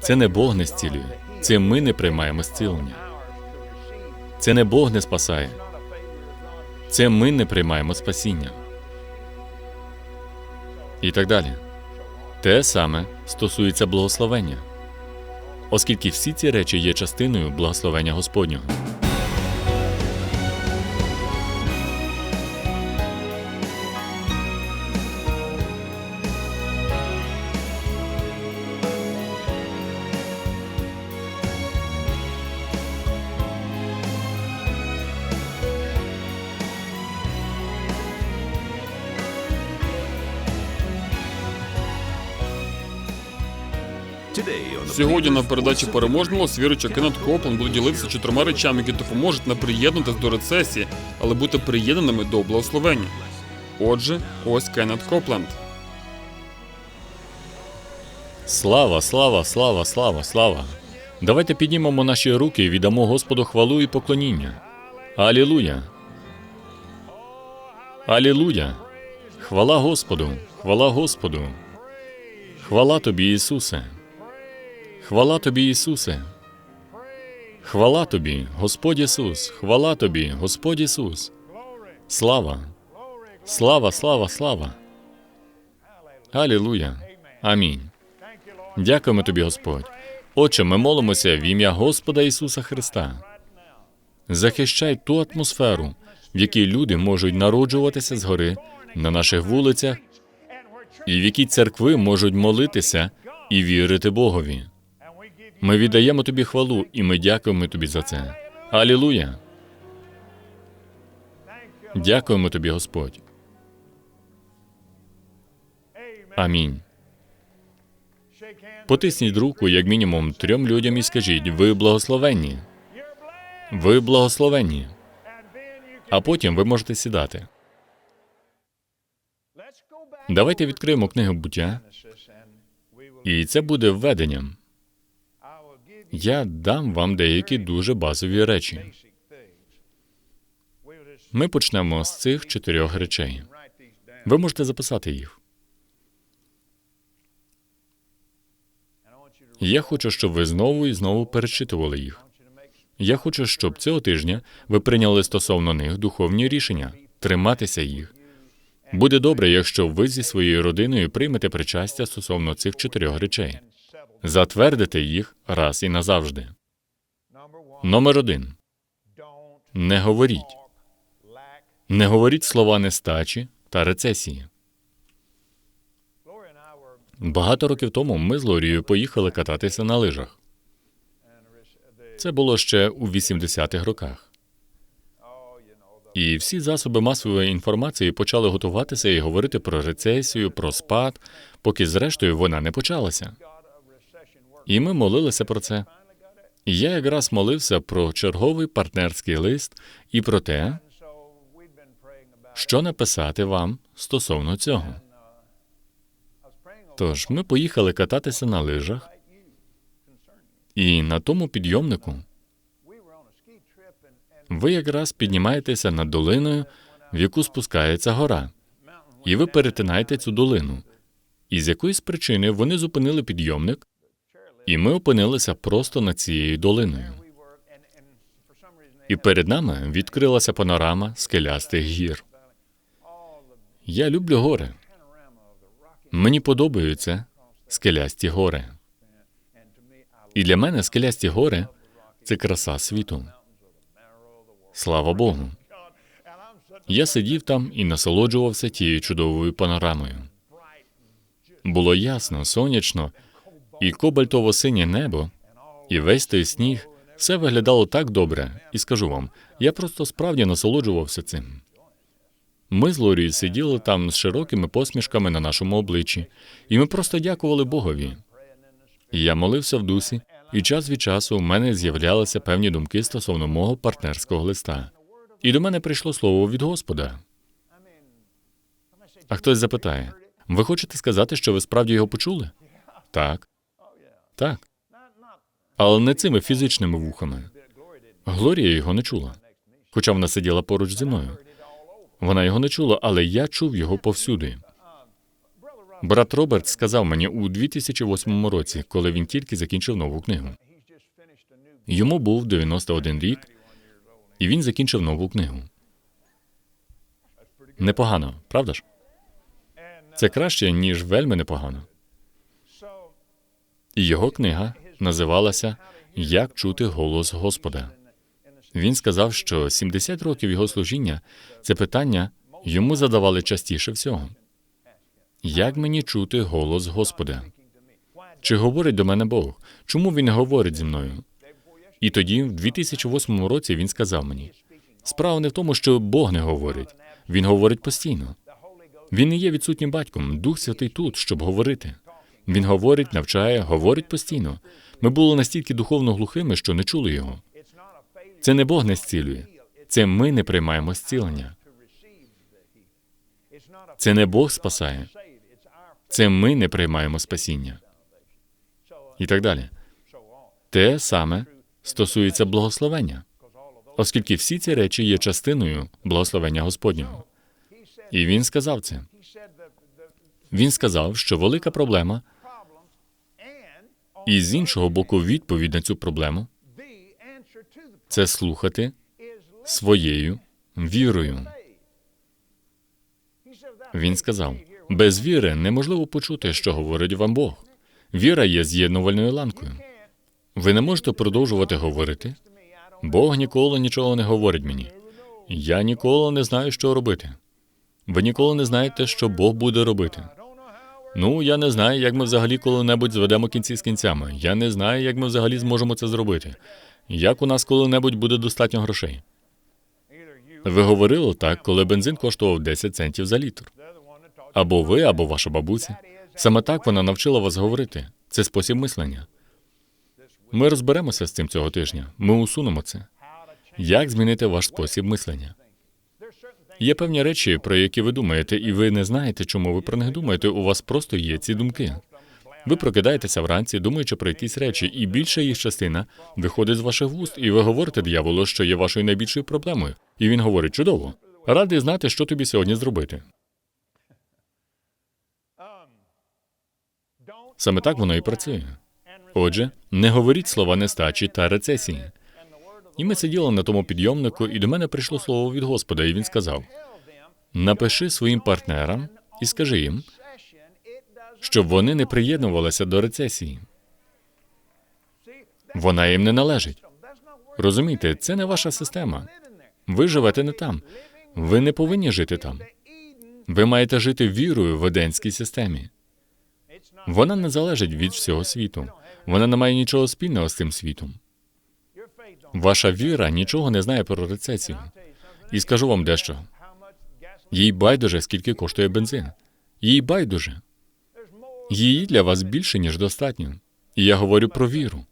Це не Бог не зцілює, це ми не приймаємо зцілення. Це не Бог не спасає, це ми не приймаємо спасіння. І так далі. Те саме стосується благословення, оскільки всі ці речі є частиною благословення Господнього. Сьогодні на передачі переможного віруючий Кеннет Копланд буде ділитися чотирма речами, які допоможуть не приєднатись до рецесії, але бути приєднаними до благословення. Отже, ось Кеннет Копленд. Слава, слава, слава, слава, слава. Давайте піднімемо наші руки і віддамо Господу хвалу і поклоніння. Алілуя. Алілуя. Хвала Господу, хвала Господу. Хвала тобі, Ісусе. Хвала тобі, Ісусе. Хвала тобі, Господь Ісус, хвала тобі, Господь Ісус. Слава. Слава, слава, слава. Алілуя. Амінь. Дякуємо тобі, Господь. Отче, ми молимося в ім'я Господа Ісуса Христа. Захищай ту атмосферу, в якій люди можуть народжуватися згори на наших вулицях, і в якій церкви можуть молитися і вірити Богові. Ми віддаємо тобі хвалу, і ми дякуємо тобі за це. Алілуя! Дякуємо тобі, Господь. Амінь. Потисніть руку як мінімум трьом людям і скажіть: ви благословенні. Ви благословенні. А потім ви можете сідати. Давайте відкриємо книгу буття, і це буде введенням. Я дам вам деякі дуже базові речі. Ми почнемо з цих чотирьох речей. Ви можете записати їх. Я хочу, щоб ви знову і знову перечитували їх. Я хочу, щоб цього тижня ви прийняли стосовно них духовні рішення, триматися їх. Буде добре, якщо ви зі своєю родиною приймете причастя стосовно цих чотирьох речей. Затвердите їх раз і назавжди. Номер один. Не говоріть. Не говоріть слова нестачі та рецесії. Багато років тому ми з Лорією поїхали кататися на лижах. Це було ще у 80-х роках. І всі засоби масової інформації почали готуватися і говорити про рецесію, про спад, поки зрештою вона не почалася. І ми молилися про це. І я якраз молився про черговий партнерський лист і про те, що написати вам стосовно цього. Тож ми поїхали кататися на лижах, і на тому підйомнику ви якраз піднімаєтеся над долиною, в яку спускається гора, і ви перетинаєте цю долину. І з якоїсь причини вони зупинили підйомник, і ми опинилися просто над цією долиною. І перед нами відкрилася панорама скелястих гір. Я люблю гори. Мені подобаються скелясті гори. І для мене скелясті гори це краса світу. Слава Богу. Я сидів там і насолоджувався тією чудовою панорамою. Було ясно, сонячно, і кобальтово синє небо, і весь той сніг все виглядало так добре, і скажу вам, я просто справді насолоджувався цим. Ми з Лорією сиділи там з широкими посмішками на нашому обличчі, і ми просто дякували Богові. І я молився в дусі, і час від часу у мене з'являлися певні думки стосовно мого партнерського листа. І до мене прийшло слово від Господа. А хтось запитає: ви хочете сказати, що ви справді його почули? Так. Так. Але не цими фізичними вухами. Глорія його не чула, хоча вона сиділа поруч зі мною. Вона його не чула, але я чув його повсюди. Брат Роберт сказав мені у 2008 році, коли він тільки закінчив нову книгу. Йому був 91 рік, і він закінчив нову книгу. Непогано, правда ж? Це краще, ніж вельми непогано. І його книга називалася Як чути голос Господа. Він сказав, що 70 років його служіння це питання йому задавали частіше всього. Як мені чути голос Господа? Чи говорить до мене Бог? Чому він говорить зі мною? І тоді, в 2008 році, він сказав мені: справа не в тому, що Бог не говорить, він говорить постійно. Він не є відсутнім батьком, Дух Святий тут, щоб говорити. Він говорить, навчає, говорить постійно. Ми були настільки духовно глухими, що не чули його. Це не Бог не зцілює, це ми не приймаємо зцілення. Це не Бог спасає, це ми не приймаємо спасіння. І так далі. Те саме стосується благословення, оскільки всі ці речі є частиною благословення Господнього. І він сказав це. Він сказав, що велика проблема, і з іншого боку, відповідь на цю проблему це слухати своєю вірою. Він сказав: без віри неможливо почути, що говорить вам Бог. Віра є з'єднувальною ланкою. Ви не можете продовжувати говорити. Бог ніколи нічого не говорить мені. Я ніколи не знаю, що робити. Ви ніколи не знаєте, що Бог буде робити. Ну, я не знаю, як ми взагалі коли-небудь зведемо кінці з кінцями. Я не знаю, як ми взагалі зможемо це зробити. Як у нас коли-небудь буде достатньо грошей? Ви говорили так, коли бензин коштував 10 центів за літр. Або ви, або ваша бабуся. Саме так вона навчила вас говорити. Це спосіб мислення. Ми розберемося з цим цього тижня. Ми усунемо це. Як змінити ваш спосіб мислення? Є певні речі, про які ви думаєте, і ви не знаєте, чому ви про них думаєте. У вас просто є ці думки. Ви прокидаєтеся вранці, думаючи про якісь речі, і більша їх частина виходить з ваших вуст, і ви говорите дияволу, що є вашою найбільшою проблемою. І він говорить: чудово, радий знати, що тобі сьогодні зробити. Саме так воно і працює. Отже, не говоріть слова нестачі та рецесії. І ми сиділи на тому підйомнику, і до мене прийшло слово від Господа, і він сказав: напиши своїм партнерам і скажи їм, щоб вони не приєднувалися до рецесії. Вона їм не належить. Розумієте, це не ваша система. Ви живете не там. Ви не повинні жити там. Ви маєте жити вірою в еденській системі. Вона не залежить від всього світу. Вона не має нічого спільного з цим світом. Ваша віра нічого не знає про рецесію. І скажу вам дещо. Їй байдуже, скільки коштує бензин. Їй байдуже. Її для вас більше, ніж достатньо. І я говорю про віру.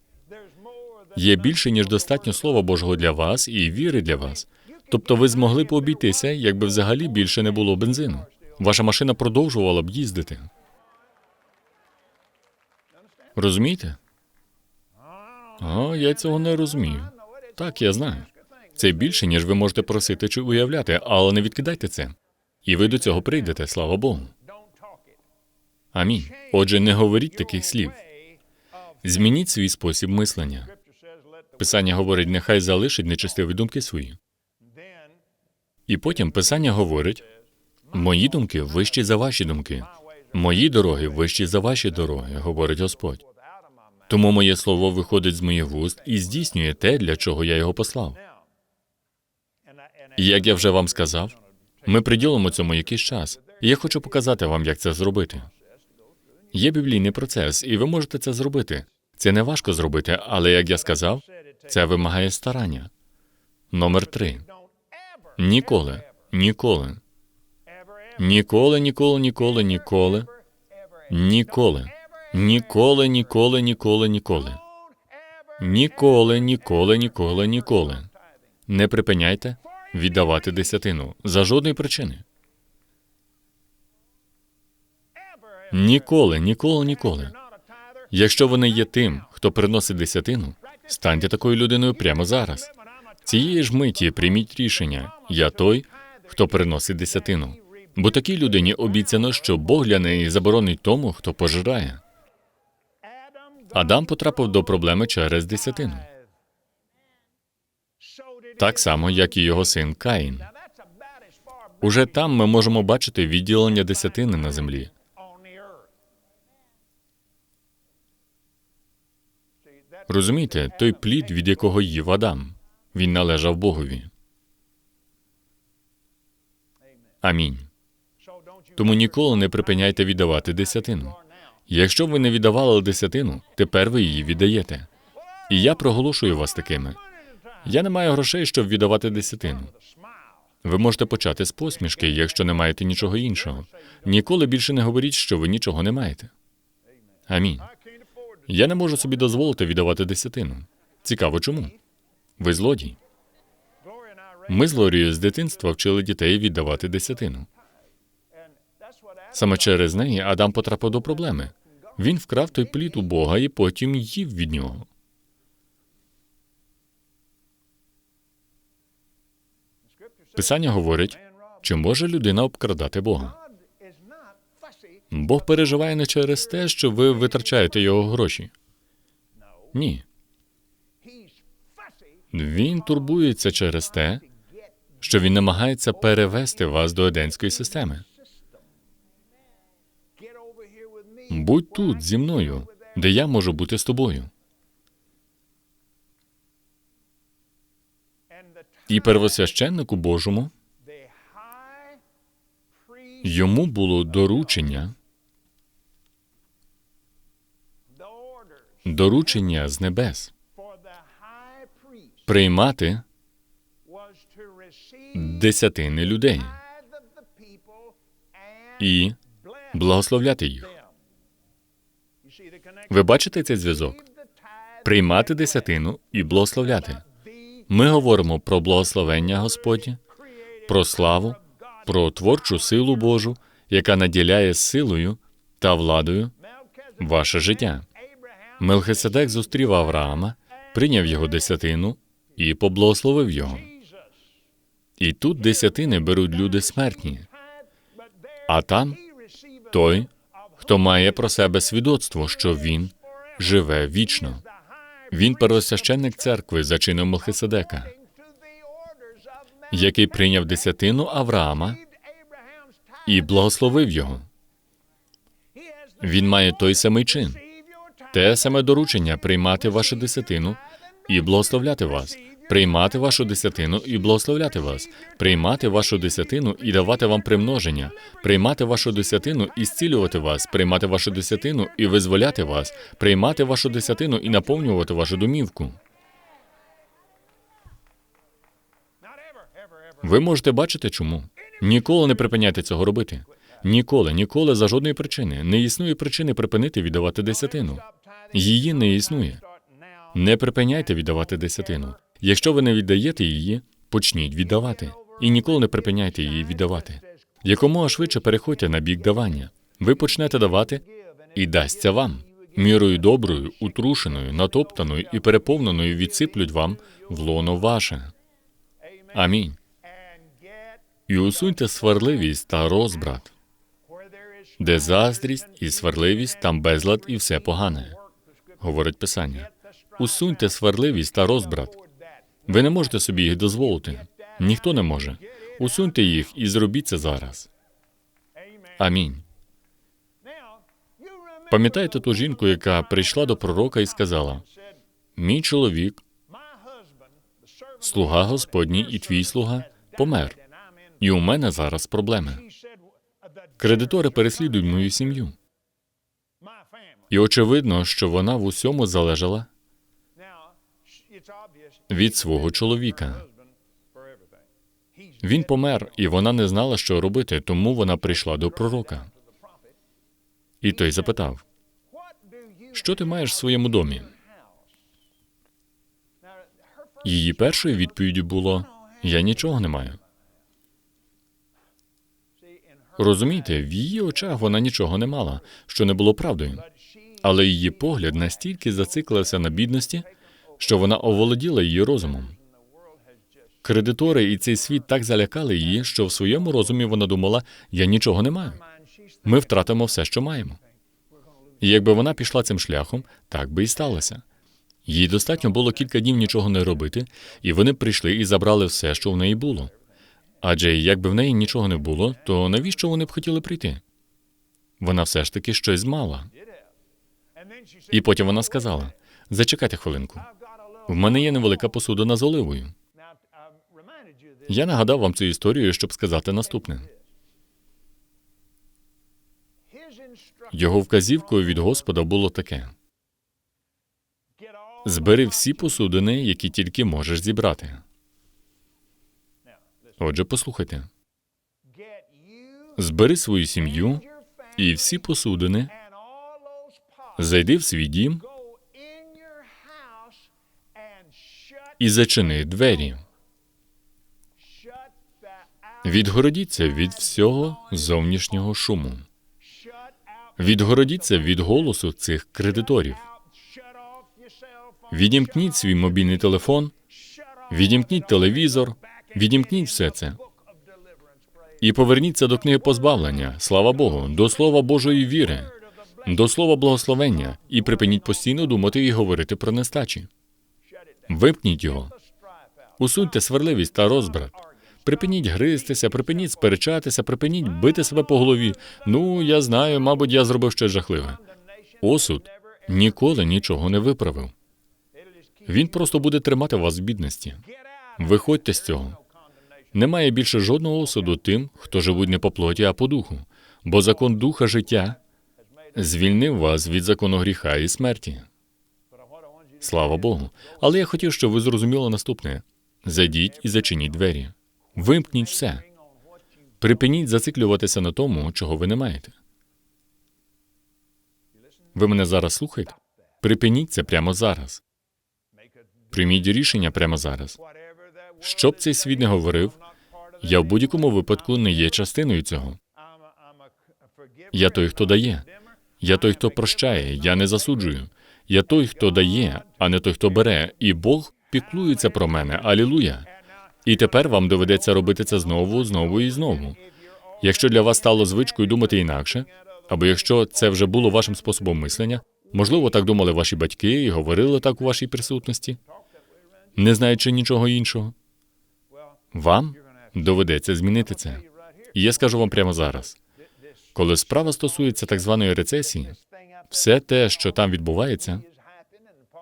Є більше, ніж достатньо Слова Божого для вас і віри для вас. Тобто ви змогли б обійтися, якби взагалі більше не було бензину. Ваша машина продовжувала б їздити. Розумієте? О, я цього не розумію. Так, я знаю. Це більше, ніж ви можете просити чи уявляти, але не відкидайте це. І ви до цього прийдете, слава Богу. Амінь. Отже, не говоріть таких слів. Змініть свій спосіб мислення. Писання говорить, нехай залишить нечестиві думки свої. І потім Писання говорить: мої думки вищі за ваші думки, мої дороги вищі за ваші дороги, говорить Господь. Тому моє слово виходить з моїх вуст і здійснює те, для чого я його послав. І як я вже вам сказав, ми приділимо цьому якийсь час. Я хочу показати вам, як це зробити. Є біблійний процес, і ви можете це зробити. Це не важко зробити, але як я сказав, це вимагає старання. Номер три. Ніколи, ніколи, ніколи, ніколи, ніколи, ніколи, ніколи, ніколи, ніколи, ніколи, ніколи. Ніколи, ніколи, ніколи, ніколи. Не припиняйте віддавати десятину за жодної причини. Ніколи, ніколи, ніколи. Якщо ви не є тим, хто приносить десятину, станьте такою людиною прямо зараз. Цієї ж миті прийміть рішення. Я той, хто приносить десятину. Бо такій людині обіцяно, що Бог для неї заборонить тому, хто пожирає. Адам потрапив до проблеми через десятину, так само, як і його син Каїн. Уже там ми можемо бачити відділення десятини на землі. Розумієте, той плід, від якого їв Адам, він належав Богові. Амінь. Тому ніколи не припиняйте віддавати десятину. Якщо ви не віддавали десятину, тепер ви її віддаєте. І я проголошую вас такими. Я не маю грошей, щоб віддавати десятину. Ви можете почати з посмішки, якщо не маєте нічого іншого. Ніколи більше не говоріть, що ви нічого не маєте. Амінь. Я не можу собі дозволити віддавати десятину. Цікаво, чому? Ви злодій. Ми з Лорією з дитинства вчили дітей віддавати десятину. Саме через неї Адам потрапив до проблеми. Він вкрав той плід у Бога і потім їв від нього. Писання говорить, чи може людина обкрадати Бога? Бог переживає не через те, що ви витрачаєте його гроші. Ні. Він турбується через те, що він намагається перевести вас до еденської системи. Будь тут зі мною, де я можу бути з тобою. І первосвященнику Божому йому було доручення, доручення з небес приймати десятини людей і благословляти їх. Ви бачите цей зв'язок? Приймати десятину і благословляти. Ми говоримо про благословення Господнє, про славу, про творчу силу Божу, яка наділяє силою та владою ваше життя. Мелхиседек зустрів Авраама, прийняв його десятину і поблагословив його. І тут десятини беруть люди смертні, а там той, хто має про себе свідоцтво, що він живе вічно. Він первосвященник церкви за чином Мелхиседека, який прийняв десятину Авраама і благословив його. Він має той самий чин, те саме доручення приймати вашу десятину і благословляти вас, приймати вашу десятину і благословляти вас, приймати вашу десятину і давати вам примноження, приймати вашу десятину і зцілювати вас, приймати вашу десятину і визволяти вас, приймати вашу десятину і наповнювати вашу домівку. Ви можете бачити, чому. Ніколи не припиняйте цього робити. Ніколи, ніколи за жодної причини. Не існує причини припинити віддавати десятину. Її не існує. Не припиняйте віддавати десятину. Якщо ви не віддаєте її, почніть віддавати. І ніколи не припиняйте її віддавати. Якомога швидше переходьте на бік давання. Ви почнете давати і дасться вам. Мірою доброю, утрушеною, натоптаною і переповненою відсиплють вам в лоно ваше. Амінь. І усуньте сварливість та розбрат, де заздрість і сварливість, там безлад і все погане, говорить Писання. Усуньте сварливість та розбрат. Ви не можете собі їх дозволити. Ніхто не може. Усуньте їх і зробіть це зараз. Амінь. Пам'ятаєте ту жінку, яка прийшла до пророка і сказала: Мій чоловік, слуга Господній і твій слуга помер. І у мене зараз проблеми. Кредитори переслідують мою сім'ю. І очевидно, що вона в усьому залежала від свого чоловіка. Він помер, і вона не знала, що робити, тому вона прийшла до пророка. І той запитав: Що ти маєш в своєму домі? Її першою відповіддю було: Я нічого не маю. Розумієте, в її очах вона нічого не мала, що не було правдою. Але її погляд настільки зациклився на бідності, що вона оволоділа її розумом. Кредитори і цей світ так залякали її, що в своєму розумі вона думала: я нічого не маю. Ми втратимо все, що маємо. І якби вона пішла цим шляхом, так би і сталося. Їй достатньо було кілька днів нічого не робити, і вони прийшли і забрали все, що в неї було. Адже якби в неї нічого не було, то навіщо вони б хотіли прийти? Вона все ж таки щось мала. І потім вона сказала: зачекайте хвилинку. В мене є невелика посудина з оливою. Я нагадав вам цю історію, щоб сказати наступне. Його вказівкою від Господа було таке: збери всі посудини, які тільки можеш зібрати. Отже, послухайте, збери свою сім'ю і всі посудини, зайди в свій дім і зачини двері. Відгородіться від всього зовнішнього шуму. Відгородіться від голосу цих кредиторів. Відімкніть свій мобільний телефон, відімкніть телевізор, відімкніть все це. І поверніться до книги позбавлення, слава Богу, до слова Божої віри, до слова благословення, і припиніть постійно думати і говорити про нестачі. Вимкніть його. Усуньте сварливість та розбрат. Припиніть гризтися, припиніть сперечатися, припиніть бити себе по голові. Ну, я знаю, мабуть, я зробив щось жахливе. Осуд ніколи нічого не виправив. Він просто буде тримати вас в бідності. Виходьте з цього. Немає більше жодного осуду тим, хто живуть не по плоті, а по духу, бо закон духа життя звільнив вас від закону гріха і смерті. Слава Богу. Але я хотів, щоб ви зрозуміли наступне: зайдіть і зачиніть двері. Вимкніть все. Припиніть зациклюватися на тому, чого ви не маєте. Ви мене зараз слухаєте? Припиніть це прямо зараз. Прийміть рішення прямо зараз. Що б цей світ не говорив, я в будь-якому випадку не є частиною цього. Я той, хто дає. Я той, хто прощає, я не засуджую. Я той, хто дає, а не той, хто бере. І Бог піклується про мене. Алілуя. І тепер вам доведеться робити це знову, знову і знову. Якщо для вас стало звичкою думати інакше, або якщо це вже було вашим способом мислення, можливо, так думали ваші батьки і говорили так у вашій присутності, не знаючи нічого іншого, вам доведеться змінити це. І я скажу вам прямо зараз: коли справа стосується так званої рецесії, все те, що там відбувається,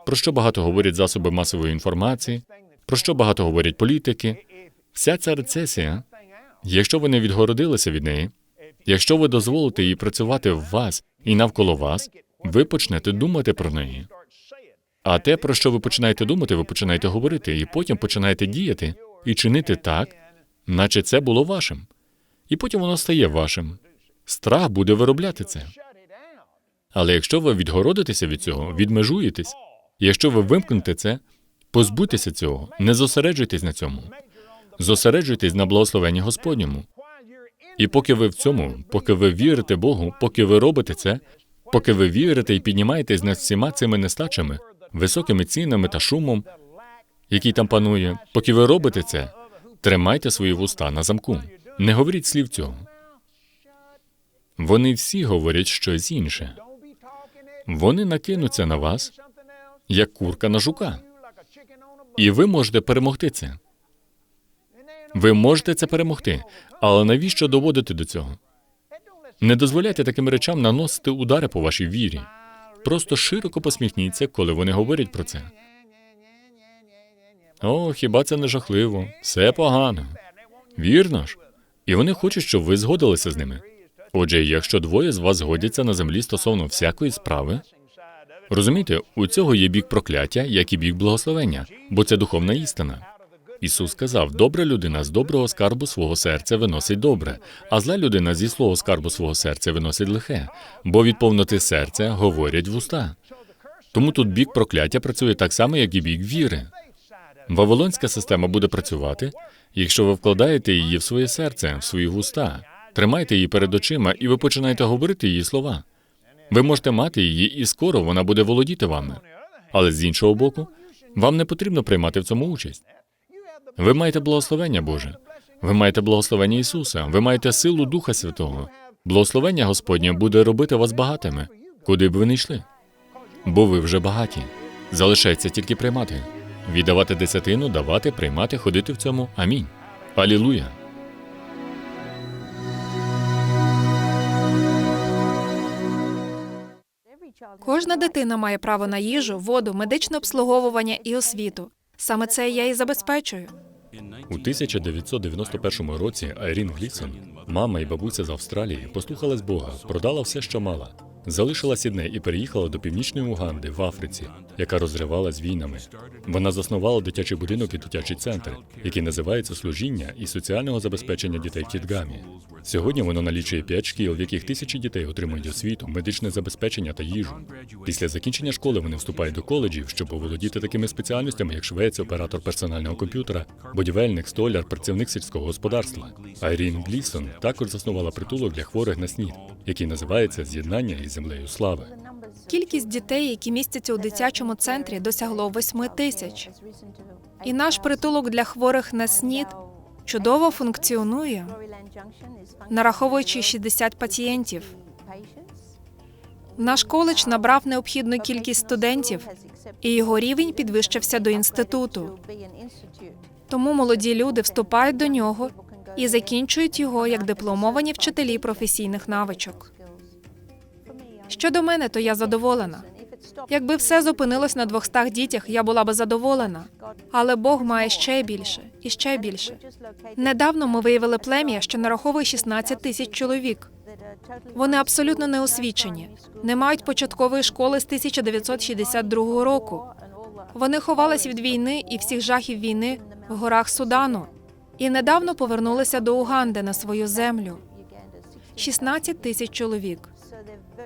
про що багато говорять засоби масової інформації, про що багато говорять політики, вся ця рецесія, якщо ви не відгородилися від неї, якщо ви дозволите їй працювати в вас і навколо вас, ви почнете думати про неї. А те, про що ви починаєте думати, ви починаєте говорити, і потім починаєте діяти і чинити так, наче це було вашим. І потім воно стає вашим. Страх буде виробляти це. Але якщо ви відгородитеся від цього, відмежуєтесь, якщо ви вимкнете це, позбудьтеся цього, не зосереджуйтесь на цьому. Зосереджуйтесь на благословенні Господньому. І поки ви в цьому, поки ви вірите Богу, поки ви робите це, поки ви вірите і піднімаєтесь над всіма цими нестачами, високими цінами та шумом, який там панує, поки ви робите це, тримайте свої вуста на замку. Не говоріть слів цього. Вони всі говорять щось інше. Вони накинуться на вас, як курка на жука. І ви можете перемогти це. Ви можете це перемогти, але навіщо доводити до цього? Не дозволяйте таким речам наносити удари по вашій вірі. Просто широко посміхніться, коли вони говорять про це. О, хіба це не жахливо? Все погано. Вірно ж. І вони хочуть, щоб ви згодилися з ними. Отже, якщо двоє з вас згодяться на землі стосовно всякої справи, розумієте, у цього є бік прокляття, як і бік благословення, бо це духовна істина. Ісус сказав: добра людина з доброго скарбу свого серця виносить добре, а зла людина зі злого скарбу свого серця виносить лихе, бо від повноти серця говорять вуста. Тому тут бік прокляття працює так само, як і бік віри. Вавилонська система буде працювати, якщо ви вкладаєте її в своє серце, в свої вуста, тримайте її перед очима, і ви починаєте говорити її слова. Ви можете мати її, і скоро вона буде володіти вами. Але з іншого боку, вам не потрібно приймати в цьому участь. Ви маєте благословення Боже. Ви маєте благословення Ісуса. Ви маєте силу Духа Святого. Благословення Господнє буде робити вас багатими, куди б ви не йшли. Бо ви вже багаті. Залишається тільки приймати. Віддавати десятину, давати, приймати, ходити в цьому. Амінь. Алілуя. Кожна дитина має право на їжу, воду, медичне обслуговування і освіту. Саме це я і забезпечую. У 1991 році Айрін Глісон, мама і бабуся з Австралії, послухалась Бога, продала все, що мала, залишила Сідне і переїхала до північної Уганди в Африці, яка розривалась війнами. Вона заснувала дитячий будинок і дитячий центр, який називається служіння і соціального забезпечення дітей Кітгамі. Сьогодні воно налічує п'ять шкіл, в яких тисячі дітей отримують освіту, медичне забезпечення та їжу. Після закінчення школи вони вступають до коледжів, щоб оволодіти такими спеціальностями, як швець, оператор персонального комп'ютера, будівельник, столяр, працівник сільського господарства. Айрін Глісон також заснувала притулок для хворих на снід, який називається З'єднання із землею слави. Кількість дітей, які містяться у дитячому центрі, досягло 8 тисяч. І наш притулок для хворих на снід чудово функціонує, нараховуючи 60 пацієнтів. Наш коледж набрав необхідну кількість студентів, і його рівень підвищився до інституту. Тому молоді люди вступають до нього і закінчують його як дипломовані вчителі професійних навичок. Щодо мене, то я задоволена. Якби все зупинилось на 200 дітях, я була би задоволена. Але Бог має ще більше і ще більше. Недавно ми виявили плем'я, що нараховує 16 тисяч чоловік. Вони абсолютно не освічені, не мають початкової школи з 1962 року. Вони ховались від війни і всіх жахів війни в горах Судану і недавно повернулися до Уганди на свою землю. 16 тисяч чоловік.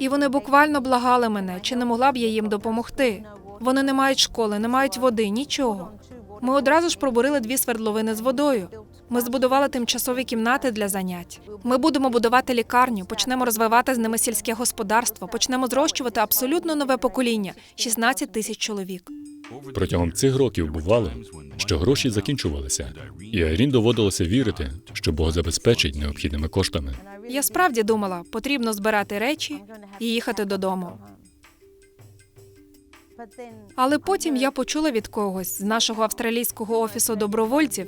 І вони буквально благали мене, чи не могла б я їм допомогти. Вони не мають школи, не мають води, нічого. Ми одразу ж пробурили дві свердловини з водою. Ми збудували тимчасові кімнати для занять. Ми будемо будувати лікарню, почнемо розвивати з ними сільське господарство, почнемо зрощувати абсолютно нове покоління 16 тисяч чоловік. Протягом цих років бувало, що гроші закінчувалися, і Айрін доводилося вірити, що Бог забезпечить необхідними коштами. Я справді думала, потрібно збирати речі і їхати додому. Але потім я почула від когось з нашого австралійського офісу добровольців,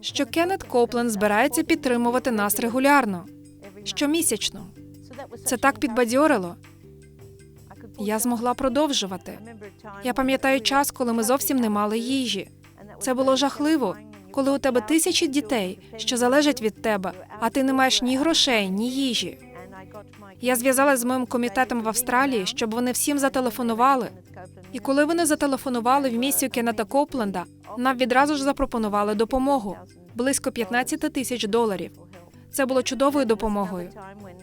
що Кеннет Копленд збирається підтримувати нас регулярно, щомісячно. Це так підбадьорило. Я змогла продовжувати. Я пам'ятаю час, коли ми зовсім не мали їжі. Це було жахливо, коли у тебе тисячі дітей, що залежать від тебе, а ти не маєш ні грошей, ні їжі. Я зв'язалася з моїм комітетом в Австралії, щоб вони всім зателефонували. І коли вони зателефонували в місію Кеннета Копленда, нам відразу ж запропонували допомогу близько 15 тисяч доларів. Це було чудовою допомогою.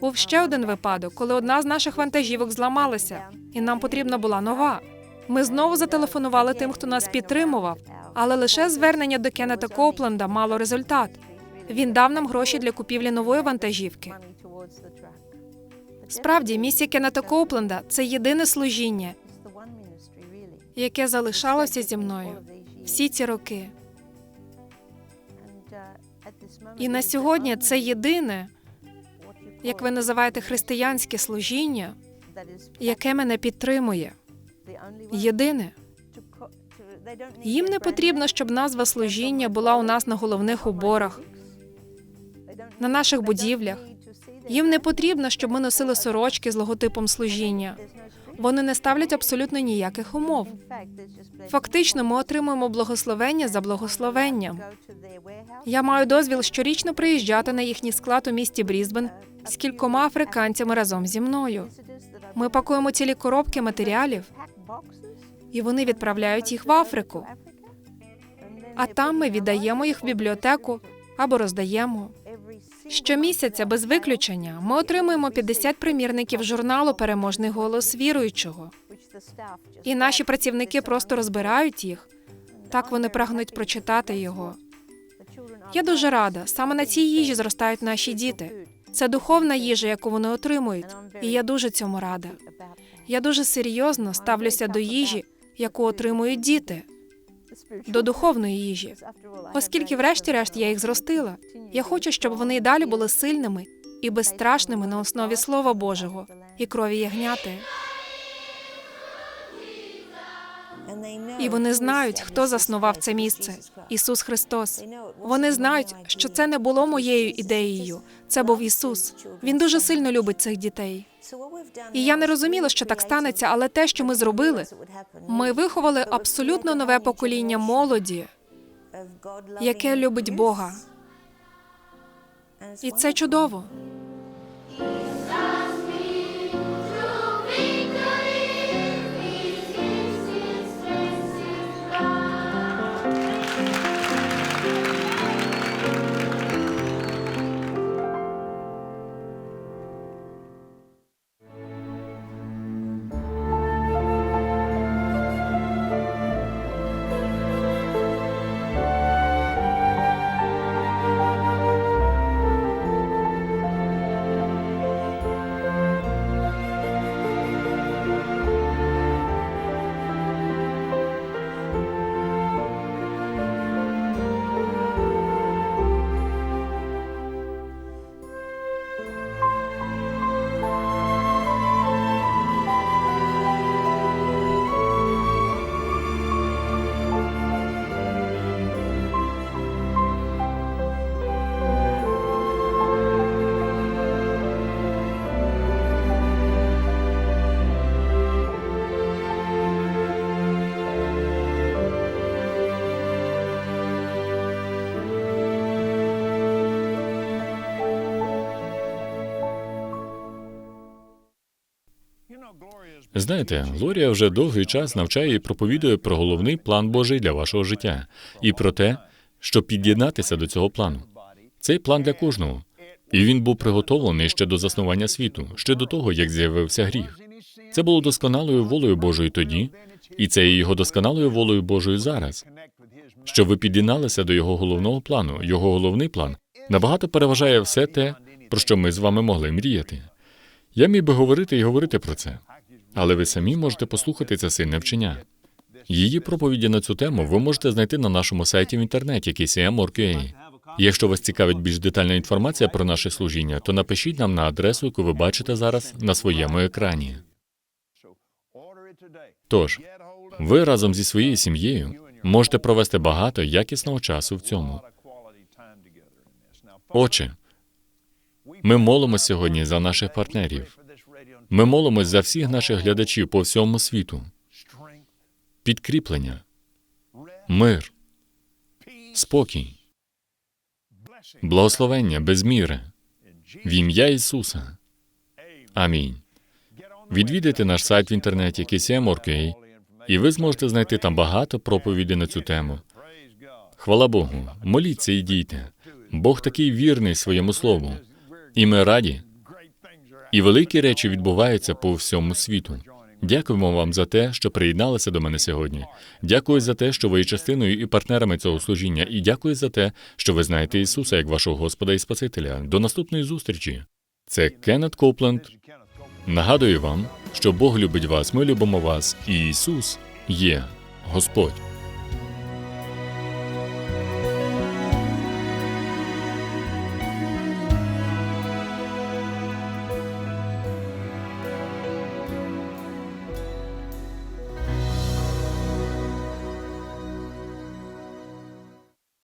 Був ще один випадок, коли одна з наших вантажівок зламалася, і нам потрібна була нова. Ми знову зателефонували тим, хто нас підтримував, але лише звернення до Кеннета Копленда мало результат. Він дав нам гроші для купівлі нової вантажівки. Справді, місія Кеннета Копленда це єдине служіння, яке залишалося зі мною всі ці роки. І на сьогодні це єдине, як ви називаєте християнське служіння, яке мене підтримує. Єдине. Їм не потрібно, щоб назва служіння була у нас на головних уборах, на наших будівлях. Їм не потрібно, щоб ми носили сорочки з логотипом служіння. Вони не ставлять абсолютно ніяких умов. Фактично, ми отримуємо благословення за благословенням. Я маю дозвіл щорічно приїжджати на їхній склад у місті Брізбен з кількома африканцями разом зі мною. Ми пакуємо цілі коробки матеріалів, і вони відправляють їх в Африку. А там ми віддаємо їх в бібліотеку або роздаємо. Щомісяця, без виключення, ми отримуємо 50 примірників журналу Переможний голос віруючого. І наші працівники просто розбирають їх. Так вони прагнуть прочитати його. Я дуже рада. Саме на цій їжі зростають наші діти. Це духовна їжа, яку вони отримують, і я дуже цьому рада. Я дуже серйозно ставлюся до їжі, яку отримують діти. до духовної їжі, оскільки, врешті-решт, я їх зростила. Я хочу, щоб вони й далі були сильними і безстрашними на основі Слова Божого і крові ягняти. І вони знають, хто заснував це місце Ісус Христос. Вони знають, що це не було моєю ідеєю. Це був Ісус. Він дуже сильно любить цих дітей. І я не розуміла, що так станеться, але те, що ми зробили, ми виховали абсолютно нове покоління молоді, яке любить Бога. І це чудово. Знаєте, Глорія вже довгий час навчає і проповідує про головний план Божий для вашого життя і про те, щоб під'єднатися до цього плану. Цей план для кожного. І він був приготовлений ще до заснування світу, ще до того, як з'явився гріх. Це було досконалою волею Божою тоді, і це є його досконалою волею Божою зараз. Щоб ви під'єдналися до його головного плану. Його головний план набагато переважає все те, про що ми з вами могли мріяти. Я міг би говорити і говорити про це, але ви самі можете послухати це сильне вчення. Її проповіді на цю тему ви можете знайти на нашому сайті в інтернеті KCM.org.ua. Якщо вас цікавить більш детальна інформація про наше служіння, то напишіть нам на адресу, яку ви бачите зараз на своєму екрані. Тож, ви разом зі своєю сім'єю можете провести багато якісного часу в цьому. Отче, ми молимося сьогодні за наших партнерів. Ми молимось за всіх наших глядачів по всьому світу. Підкріплення, мир, спокій, благословення без міри в ім'я Ісуса. Амінь. Відвідайте наш сайт в інтернеті KCM.org.ua, і ви зможете знайти там багато проповідей на цю тему. Хвала Богу, моліться і дійте. Бог такий вірний своєму слову. І ми раді, і великі речі відбуваються по всьому світу. Дякуємо вам за те, що приєдналися до мене сьогодні. Дякую за те, що ви є частиною і партнерами цього служіння, і дякую за те, що ви знаєте Ісуса як вашого Господа і Спасителя. До наступної зустрічі. Це Кеннет Копленд. Нагадую вам, що Бог любить вас, ми любимо вас, і Ісус є Господь.